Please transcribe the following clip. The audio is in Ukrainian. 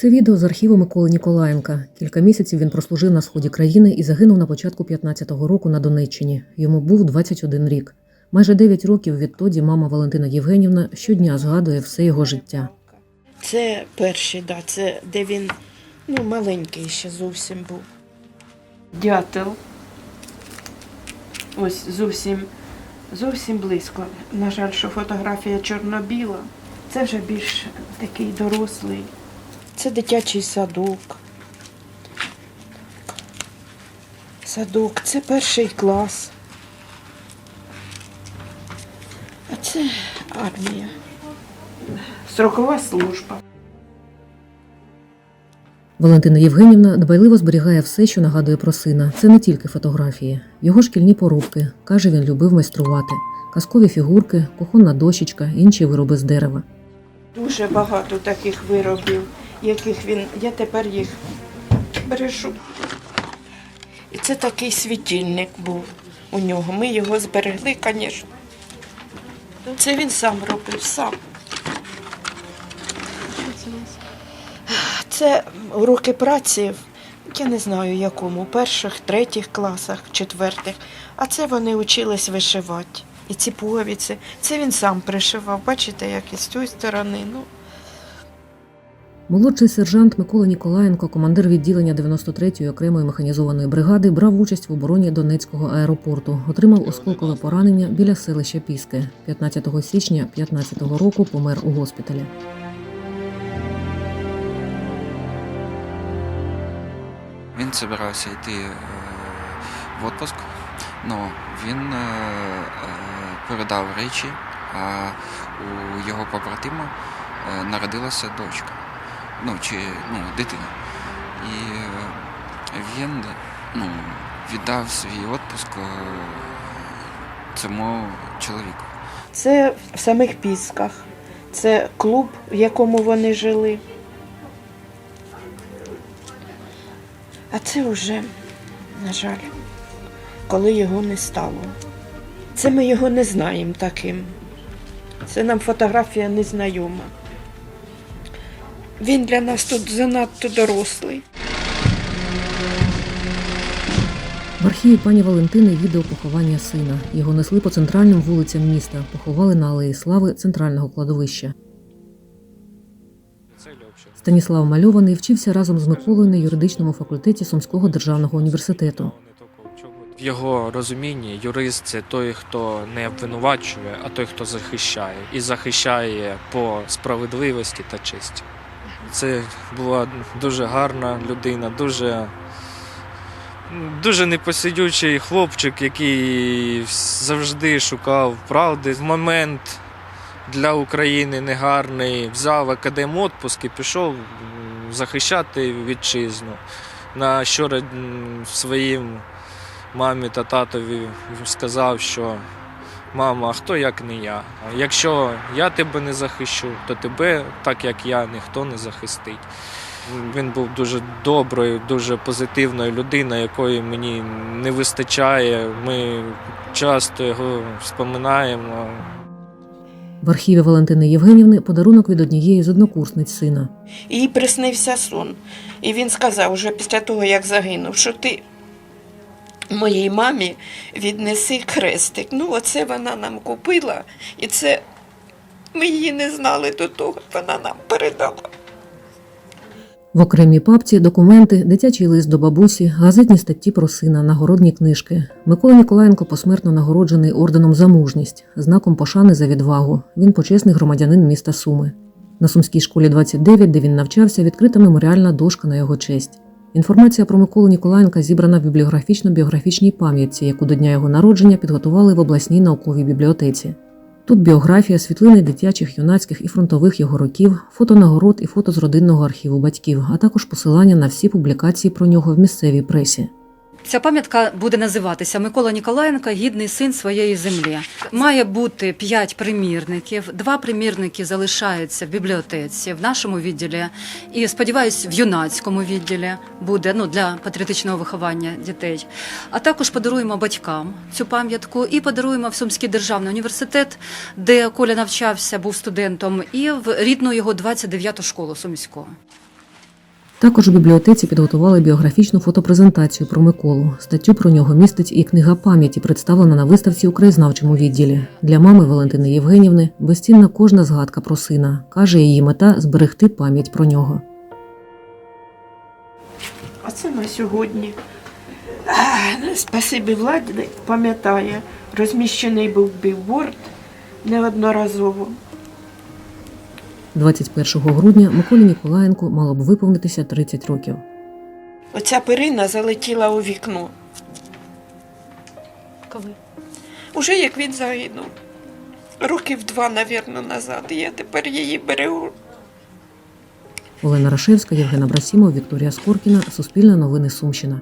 Це відео з архіву Миколи Ніколаєнка. Кілька місяців він прослужив на сході країни і загинув на початку 15-го року на Донеччині. Йому був 21 рік. Майже 9 років відтоді мама Валентина Євгенівна щодня згадує все його життя. Це перший, да, це де він ну, маленький ще зовсім був. Дятел. Ось зовсім, зовсім близько. На жаль, що фотографія чорно-біла. Це вже більш такий дорослий. Це дитячий садок. Садок, це перший клас. А це армія. Срокова служба. Валентина Євгенівна дбайливо зберігає все, що нагадує про сина. Це не тільки фотографії, його шкільні поробки. каже, він любив майструвати. Казкові фігурки, кухонна дощечка, інші вироби з дерева. Дуже багато таких виробів, яких він. Я тепер їх бережу. І це такий світильник був у нього. Ми його зберегли, звісно. Це він сам робив, сам. Це уроки праці, я не знаю якому, перших, третіх класах, четвертих. А це вони учились вишивати. І ці пуговиці. Це він сам пришивав. Бачите, як із цієї сторони. Ну, Молодший сержант Микола Ніколаєнко, командир відділення 93-ї окремої механізованої бригади, брав участь в обороні Донецького аеропорту. Отримав осколкове поранення біля селища Піски. 15 січня 15-го року помер у госпіталі. Він збирався йти е, в відпуск, але він е, е, передав речі, а у його побратима народилася дочка, ну чи ну, дитина. І е, він ну, віддав свій відпуск е, цьому чоловіку. це в самих Пісках. Це клуб, в якому вони жили. А це вже, на жаль, коли його не стало. Це ми його не знаємо таким. Це нам фотографія незнайома. Він для нас тут занадто дорослий. В архіві пані Валентини відео поховання сина. Його несли по центральним вулицям міста, поховали на алеї слави центрального кладовища. Станіслав Мальований вчився разом з Миколою на юридичному факультеті Сумського державного університету. В його розумінні юрист це той, хто не обвинувачує, а той, хто захищає. І захищає по справедливості та честі. Це була дуже гарна людина, дуже, дуже непосидючий хлопчик, який завжди шукав правди. В момент для України негарний взяв академ отпуск і пішов захищати вітчизну. На що своїм мамі та татові сказав, що мама, а хто як не я? Якщо я тебе не захищу, то тебе, так як я, ніхто не захистить. Він був дуже доброю, дуже позитивною людиною, якої мені не вистачає. Ми часто його вспоминаємо. В архіві Валентини Євгенівни подарунок від однієї з однокурсниць сина. Їй приснився сон. І він сказав уже після того, як загинув, що ти моїй мамі віднеси хрестик. Ну, оце вона нам купила, і це ми її не знали до того, вона нам передала. В окремій папці документи, дитячий лист до бабусі, газетні статті про сина, нагородні книжки. Микола Ніколаєнко посмертно нагороджений орденом за мужність, знаком пошани за відвагу. Він почесний громадянин міста Суми. На Сумській школі 29, де він навчався, відкрита меморіальна дошка на його честь. Інформація про Миколу Ніколаєнка зібрана в бібліографічно-біографічній пам'ятці, яку до дня його народження підготували в обласній науковій бібліотеці. Тут біографія, світлини дитячих, юнацьких і фронтових його років, фото нагород і фото з родинного архіву батьків, а також посилання на всі публікації про нього в місцевій пресі. Ця пам'ятка буде називатися Микола Ніколаєнко гідний син своєї землі. Має бути п'ять примірників. Два примірники залишаються в бібліотеці, в нашому відділі, і сподіваюсь, в юнацькому відділі буде ну для патріотичного виховання дітей. А також подаруємо батькам цю пам'ятку і подаруємо в Сумський державний університет, де Коля навчався, був студентом, і в рідну його 29-ту школу сумську. Також у бібліотеці підготували біографічну фотопрезентацію про Миколу. Статтю про нього містить і книга пам'яті, представлена на виставці у краєзнавчому відділі. Для мами Валентини Євгенівни безцінна кожна згадка про сина. Каже, її мета зберегти пам'ять про нього. А це на сьогодні. Спасибі владі, пам'ятає, розміщений був білборд неодноразово. 21 грудня Миколі Ніколаєнку мало б виповнитися 30 років. Оця перина залетіла у вікно. Коли? Уже як він загинув. Років два, навірно, назад. Я тепер її берегу. Олена Рашевська, Євгена Брасімов, Вікторія Скоркіна. Суспільне новини Сумщина.